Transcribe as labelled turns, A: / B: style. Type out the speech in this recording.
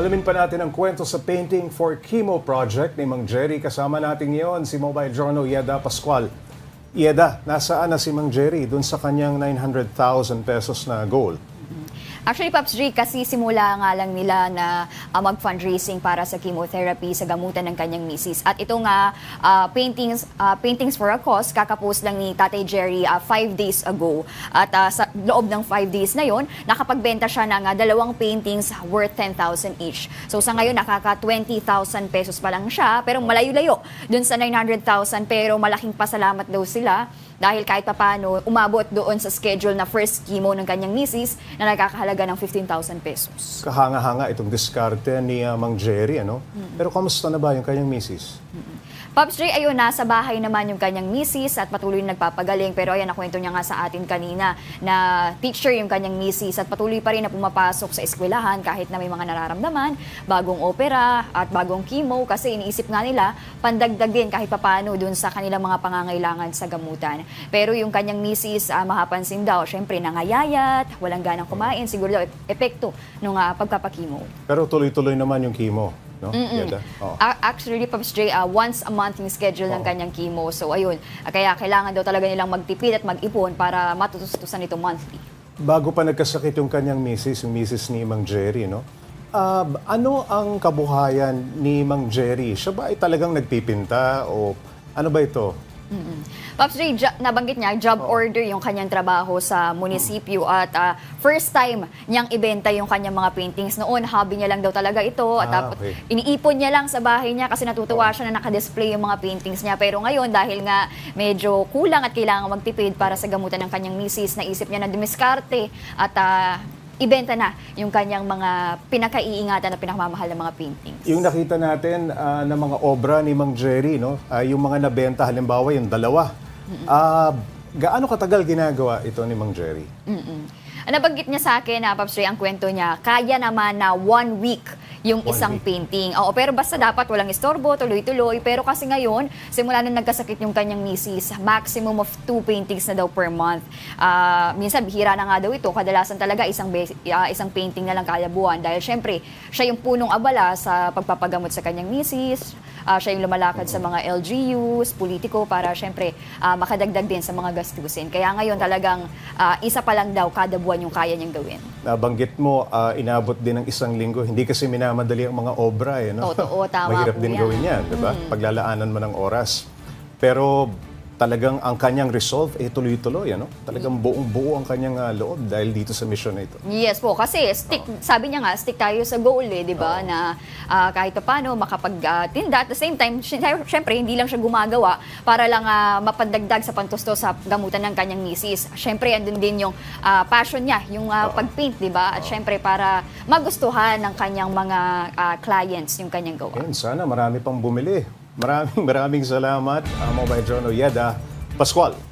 A: Alamin pa natin ang kwento sa Painting for Chemo Project ni Mang Jerry. Kasama natin ngayon si Mobile Journal Yeda Pascual. Yeda, nasaan na si Mang Jerry dun sa kanyang 900,000 pesos na goal?
B: Actually, Pops J, kasi simula nga lang nila na ah, mag-fundraising para sa chemotherapy sa gamutan ng kanyang misis. At ito nga, ah, paintings, ah, paintings for a cause, kakapost lang ni Tatay Jerry ah, five days ago. At ah, sa loob ng five days na yon, nakapagbenta siya ng ah, dalawang paintings worth 10,000 each. So sa ngayon, nakaka 20,000 pesos pa lang siya, pero malayo-layo dun sa 900,000, pero malaking pasalamat daw sila dahil kahit papano umabot doon sa schedule na first chemo ng kanyang misis na nagkakahalaga ng 15,000 pesos.
A: Kahanga-hanga itong diskarte ni ah, Mang Jerry, ano? Pero kamusta na ba yung kanyang misis?
B: Pops J, ayun, nasa bahay naman yung kanyang misis at patuloy na nagpapagaling. Pero ayan, nakwento niya nga sa atin kanina na teacher yung kanyang misis at patuloy pa rin na pumapasok sa eskwelahan kahit na may mga nararamdaman, bagong opera at bagong chemo kasi iniisip nga nila pandagdag din kahit papano dun sa kanilang mga pangangailangan sa gamutan. Pero yung kanyang misis, ah, mahapansin daw, syempre nangayayat, walang ganang kumain, siguro daw epekto ng pagpapakimo.
A: Pero tuloy-tuloy naman yung chemo, no? Yeda? Oo.
B: A- Actually, Pops J, ah, once a month yung schedule ng
A: Oo.
B: kanyang chemo. So, ayun. Ah, kaya kailangan daw talaga nilang magtipid at mag-ipon para matutustusan ito monthly.
A: Bago pa nagkasakit yung kanyang misis, yung misis ni Mang Jerry, no? Ah, ano ang kabuhayan ni Mang Jerry? Siya ba ay talagang nagpipinta o ano ba ito?
B: Pops J, jo- nabanggit niya, job order yung kanyang trabaho sa munisipyo at ah, first time niyang ibenta yung kanyang mga paintings. Noon, hobby niya lang daw talaga ito at
A: Ah, okay.
B: iniipon niya lang sa bahay niya kasi natutuwa siya na nakadisplay yung mga paintings niya. Pero ngayon, dahil nga medyo kulang at kailangan magtipid para sa gamutan ng kanyang misis, naisip niya na dumiskarte at ah, ibenta na yung kanyang mga pinakaiingatan at pinakamamahal na mga paintings.
A: Yung nakita natin ah, na mga obra ni Mang Jerry, no? Ah, yung mga nabenta, halimbawa yung dalawa. Ah, gaano katagal ginagawa ito ni Mang Jerry?
B: Mm-mm. Ang nabanggit niya sa akin, na Pops Ray, ang kwento niya, kaya naman na one week yung
A: One
B: isang
A: week.
B: painting. Oo, pero basta dapat walang istorbo, tuloy-tuloy. Pero kasi ngayon, simula nung nagkasakit yung kanyang misis, maximum of two paintings na daw per month. Ah, minsan, bihira na nga daw ito. Kadalasan talaga isang, ah, isang painting na lang kada buwan. Dahil syempre, siya yung punong abala sa pagpapagamot sa kanyang misis. Ah, siya yung lumalakad sa mga LGUs, politiko, para syempre ah, makadagdag din sa mga gastusin. Kaya ngayon talagang ah, isa pa lang daw kada buwan yung kaya niyang gawin.
A: Nabanggit mo, ah, inabot din ng isang linggo. Hindi kasi minamadali ang mga obra, eh, no?
B: Totoo, tama
A: Mahirap din
B: yan. Mm.
A: gawin yan, di ba? Paglalaanan mo ng oras. Pero talagang ang kanyang resolve, eh, tuloy-tuloy, ano? Talagang buong-buo ang kanyang ah, loob dahil dito sa mission na ito.
B: Yes po, kasi stick, sabi niya nga, stick tayo sa goal eh, di ba? Na ah, kahit pa paano makapagtinda. At the same time, sy- syempre, hindi lang siya gumagawa para lang ah, mapadagdag sa pantusto sa gamutan ng kanyang misis. Syempre, andun din yung ah, passion niya, yung ah, pagpaint, di ba? At syempre, para magustuhan ng kanyang mga ah, clients yung kanyang gawa.
A: Ayun, sana marami pang bumili. Maraming maraming salamat, ah, Mobile Journal Yeda Pascual.